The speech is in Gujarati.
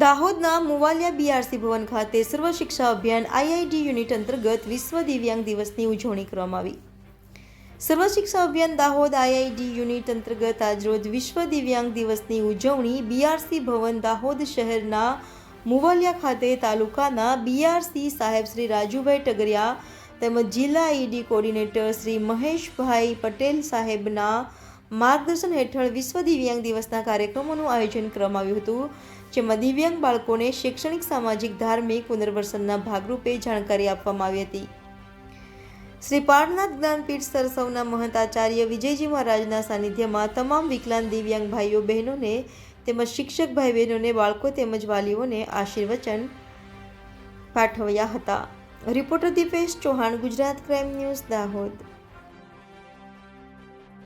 દાહોદના મુવાલિયા બીઆરસી ભવન ખાતે સર્વ શિક્ષા અભિયાન આઈઆઈડી યુનિટ અંતર્ગત વિશ્વ દિવ્યાંગ દિવસની ઉજવણી કરવામાં આવી. સર્વ શિક્ષા અભિયાન દાહોદ આઈઆઈડી યુનિટ અંતર્ગત આજરોજ વિશ્વ દિવ્યાંગ દિવસની ઉજવણી બીઆરસી ભવન દાહોદ શહેરના મુવાલિયા ખાતે તાલુકાના બીઆરસી સાહેબ શ્રી રાજુભાઈ ટગરિયા તેમજ જિલ્લા E D coordinator Shri Maheshbhai Patel સાહેબના માર્ગદર્શન હેઠળ વિશ્વ દિવ્યાંગ દિવસના કાર્યક્રમોનું આયોજન કરવામાં આવ્યું હતું, જેમાં દિવ્યાંગ બાળકોને શૈક્ષણિક, સામાજિક, ધાર્મિક પુનર્વસનના ભાગરૂપે જાણકારી આપવામાં આવી હતી. શ્રી પારનાથ જ્ઞાનપીઠ સરસવના મહંત આચાર્ય વિજયજી મહારાજના સાનિધ્યમાં તમામ વિકલાંગ દિવ્યાંગ ભાઈઓ બહેનોને તેમજ શિક્ષક ભાઈ બહેનોને બાળકો તેમજ વાલીઓને આશીર્વચન પાઠવ્યા હતા. Reporter Dipesh Chauhan, Gujarat crime news Dahod.